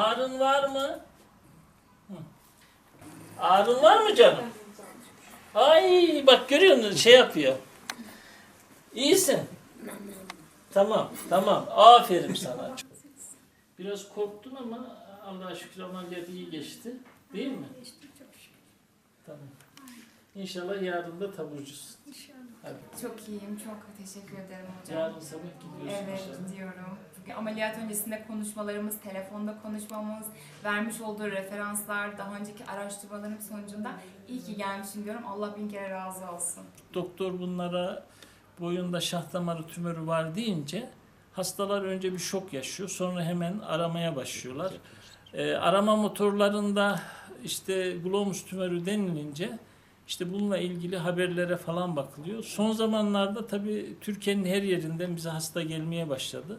Ağrın var mı? Ağrın var mı canım? Ay bak görüyor musun şey yapıyor. İyisin. Tamam tamam aferin sana. Biraz korktun ama Allah'a şükür ameliyat iyi geçti. Değil mi? Tamam. İnşallah yarın da taburcusun. Hadi. Çok iyiyim, çok teşekkür ederim hocam. Yarın sabah gidiyorsun Evet inşallah. gidiyorum. Ameliyat öncesinde konuşmalarımız, telefonda konuşmamız, vermiş olduğu referanslar, daha önceki araştırmalarım sonucunda iyi ki gelmişim diyorum. Allah bin kere razı olsun. Doktor bunlara boyunda şah damarı tümörü var deyince hastalar önce bir şok yaşıyor. Sonra hemen aramaya başlıyorlar. Ee, arama motorlarında işte glomus tümörü denilince işte bununla ilgili haberlere falan bakılıyor. Son zamanlarda tabii Türkiye'nin her yerinden bize hasta gelmeye başladı.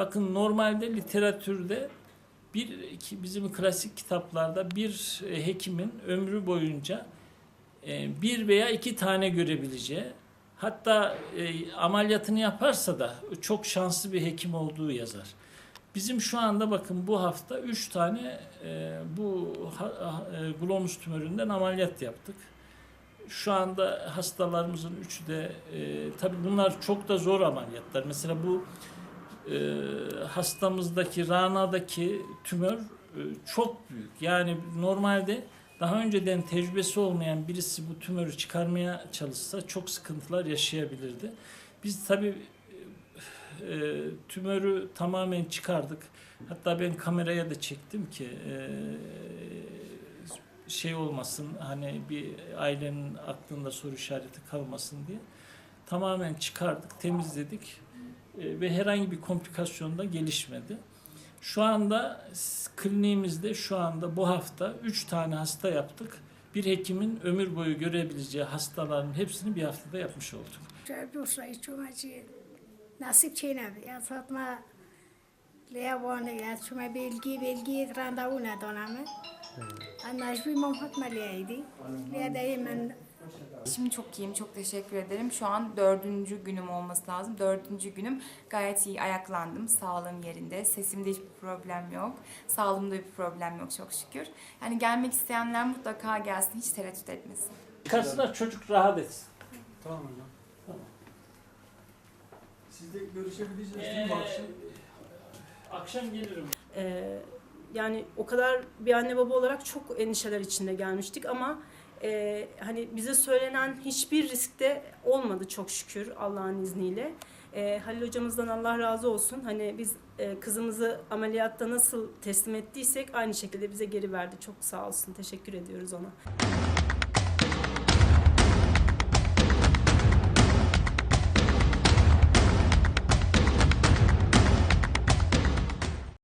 Bakın normalde literatürde bir iki, bizim klasik kitaplarda bir e, hekimin ömrü boyunca e, bir veya iki tane görebileceği hatta e, ameliyatını yaparsa da çok şanslı bir hekim olduğu yazar. Bizim şu anda bakın bu hafta üç tane bu glomus tümöründen ameliyat yaptık. Şu anda hastalarımızın üçü de e, tabii bunlar çok da zor ameliyatlar. Mesela bu e, hastamızdaki ranadaki tümör e, çok büyük. Yani normalde daha önceden tecrübesi olmayan birisi bu tümörü çıkarmaya çalışsa çok sıkıntılar yaşayabilirdi. Biz tabii e, tümörü tamamen çıkardık. Hatta ben kameraya da çektim ki e, şey olmasın hani bir ailenin aklında soru işareti kalmasın diye. Tamamen çıkardık, temizledik e, ve herhangi bir komplikasyonda gelişmedi. Şu anda kliniğimizde şu anda bu hafta 3 tane hasta yaptık. Bir hekimin ömür boyu görebileceği hastaların hepsini bir haftada yapmış olduk. Nasip çeynem, yatma لیوانه از شما بلگی بلگی رنده ندانم از نجبی ممحک ملیایدی لیدهی من Şimdi çok iyiyim, çok teşekkür ederim. Şu an dördüncü günüm olması lazım. Dördüncü günüm gayet iyi ayaklandım. Sağlığım yerinde. Sesimde hiçbir problem yok. Sağlığımda bir problem yok çok şükür. Yani gelmek isteyenler mutlaka gelsin. Hiç tereddüt etmesin. Çıkarsınlar çocuk rahat etsin. Tamam hocam. Tamam. Siz de görüşebileceğiz değil Ee, mi akşam? akşam gelirim. Ee, yani o kadar bir anne baba olarak çok endişeler içinde gelmiştik ama e, hani bize söylenen hiçbir riskte olmadı çok şükür Allah'ın izniyle. E, Halil hocamızdan Allah razı olsun. Hani biz e, kızımızı ameliyatta nasıl teslim ettiysek aynı şekilde bize geri verdi. Çok sağ olsun. Teşekkür ediyoruz ona.